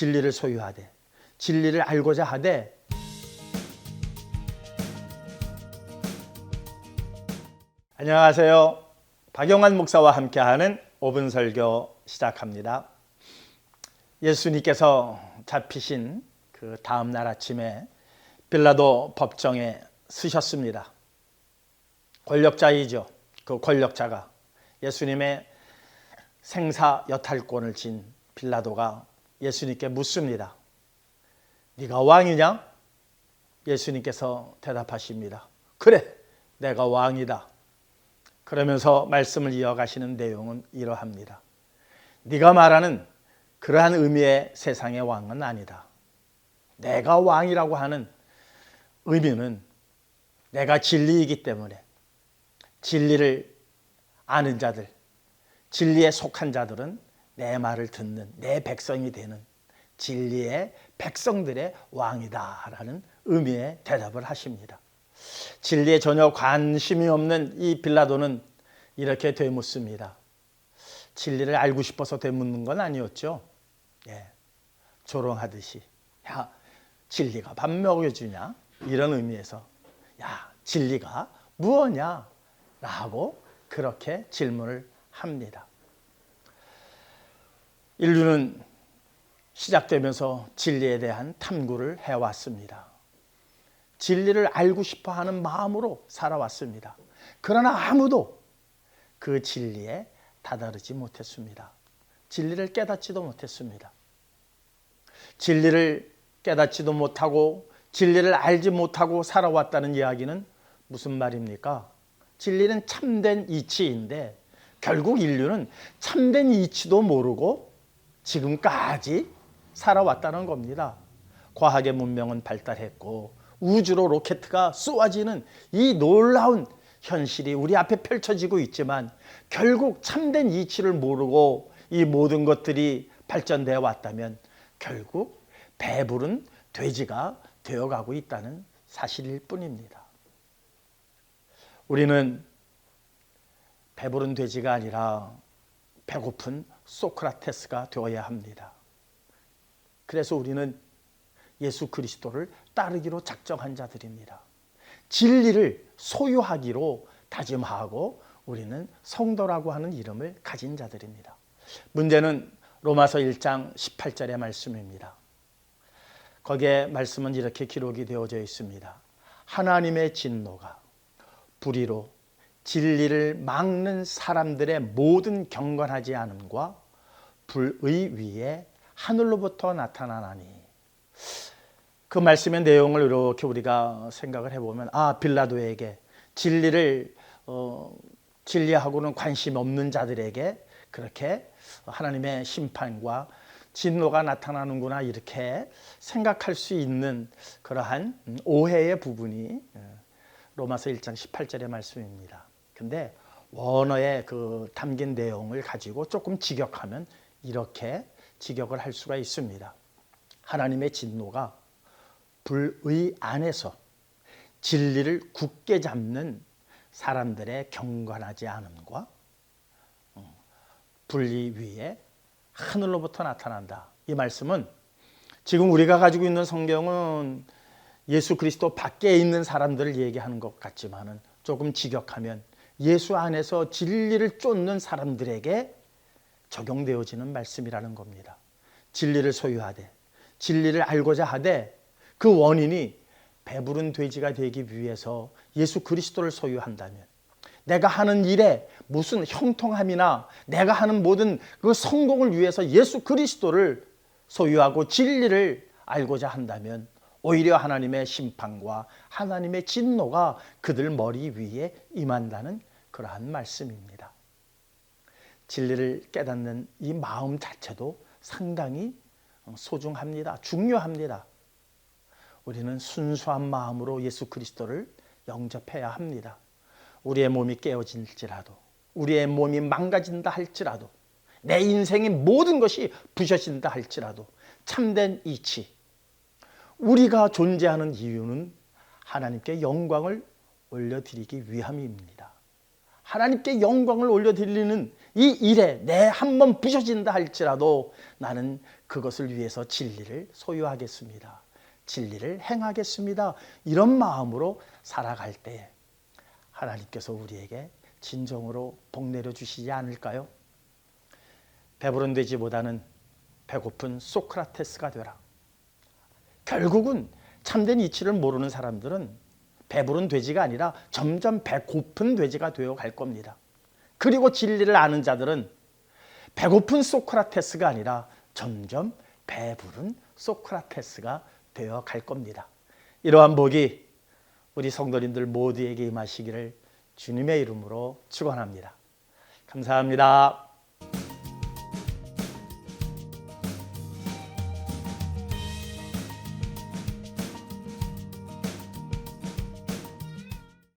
진리를 소유하되 진리를 알고자 하되 안녕하세요. 박영환 목사와 함께하는 5분 설교 시작합니다. 예수님께서 잡히신 그 다음 날 아침에 빌라도 법정에 서셨습니다. 권력자이죠. 그 권력자가 예수님의 생사 여탈권을 진 빌라도가 예수님께 묻습니다. 네가 왕이냐? 예수님께서 대답하십니다. 그래, 내가 왕이다. 그러면서 말씀을 이어가시는 내용은 이러합니다. 네가 말하는 그러한 의미의 세상의 왕은 아니다. 내가 왕이라고 하는 의미는 내가 진리이기 때문에 진리를 아는 자들, 진리에 속한 자들은 내 말을 듣는 내 백성이 되는 진리의 백성들의 왕이다라는 의미의 대답을 하십니다. 진리에 전혀 관심이 없는 이 빌라도는 이렇게 되묻습니다. 진리를 알고 싶어서 되묻는 건 아니었죠. 예, 조롱하듯이 야 진리가 밥 먹여주냐 이런 의미에서 야 진리가 무엇냐 라고 그렇게 질문을 합니다. 인류는 시작되면서 진리에 대한 탐구를 해왔습니다. 진리를 알고 싶어 하는 마음으로 살아왔습니다. 그러나 아무도 그 진리에 다다르지 못했습니다. 진리를 깨닫지도 못했습니다. 진리를 깨닫지도 못하고 진리를 알지 못하고 살아왔다는 이야기는 무슨 말입니까? 진리는 참된 이치인데 결국 인류는 참된 이치도 모르고 지금까지 살아왔다는 겁니다. 과학의 문명은 발달했고 우주로 로켓가 쏘아지는 이 놀라운 현실이 우리 앞에 펼쳐지고 있지만 결국 참된 이치를 모르고 이 모든 것들이 발전되어 왔다면 결국 배부른 돼지가 되어가고 있다는 사실일 뿐입니다. 우리는 배부른 돼지가 아니라 배고픈 소크라테스가 되어야 합니다. 그래서 우리는 예수 그리스도를 따르기로 작정한 자들입니다. 진리를 소유하기로 다짐하고 우리는 성도라고 하는 이름을 가진 자들입니다. 문제는 로마서 1장 18절의 말씀입니다. 거기에 말씀은 이렇게 기록이 되어져 있습니다. 하나님의 진노가 불의로 진리를 막는 사람들의 모든 경건하지 않음과 불의 위에 하늘로부터 나타나나니 그 말씀의 내용을 이렇게 우리가 생각을 해보면 아 빌라도에게 진리를 어, 진리하고는 관심 없는 자들에게 그렇게 하나님의 심판과 진노가 나타나는구나 이렇게 생각할 수 있는 그러한 오해의 부분이 로마서 1장 18절의 말씀입니다. 근데 원어의 그 담긴 내용을 가지고 조금 직역하면 이렇게 직역을 할 수가 있습니다. 하나님의 진노가 불의 안에서 진리를 굳게 잡는 사람들의 경건하지 않음과 분리 위에 하늘로부터 나타난다. 이 말씀은 지금 우리가 가지고 있는 성경은 예수 그리스도 밖에 있는 사람들을 얘기하는 것 같지만은 조금 직역하면 예수 안에서 진리를 쫓는 사람들에게 적용되어지는 말씀이라는 겁니다. 진리를 소유하되 진리를 알고자 하되 그 원인이 배부른 돼지가 되기 위해서 예수 그리스도를 소유한다면 내가 하는 일에 무슨 형통함이나 내가 하는 모든 그 성공을 위해서 예수 그리스도를 소유하고 진리를 알고자 한다면 오히려 하나님의 심판과 하나님의 진노가 그들 머리 위에 임한다는 그러한 말씀입니다. 진리를 깨닫는 이 마음 자체도 상당히 소중합니다. 중요합니다. 우리는 순수한 마음으로 예수 그리스도를 영접해야 합니다. 우리의 몸이 깨어질지라도, 우리의 몸이 망가진다 할지라도, 내 인생의 모든 것이 부셔진다 할지라도, 참된 이치, 우리가 존재하는 이유는 하나님께 영광을 올려드리기 위함입니다. 하나님께 영광을 올려드리는 이 일에 내 한 번 부셔진다 할지라도 나는 그것을 위해서 진리를 소유하겠습니다. 진리를 행하겠습니다. 이런 마음으로 살아갈 때에 하나님께서 우리에게 진정으로 복 내려 주시지 않을까요? 배부른 돼지보다는 배고픈 소크라테스가 되라. 결국은 참된 이치를 모르는 사람들은 배부른 돼지가 아니라 점점 배고픈 돼지가 되어 갈 겁니다. 그리고 진리를 아는 자들은 배고픈 소크라테스가 아니라 점점 배부른 소크라테스가 되어 갈 겁니다. 이러한 복이 우리 성도님들 모두에게 임하시기를 주님의 이름으로 축원합니다. 감사합니다.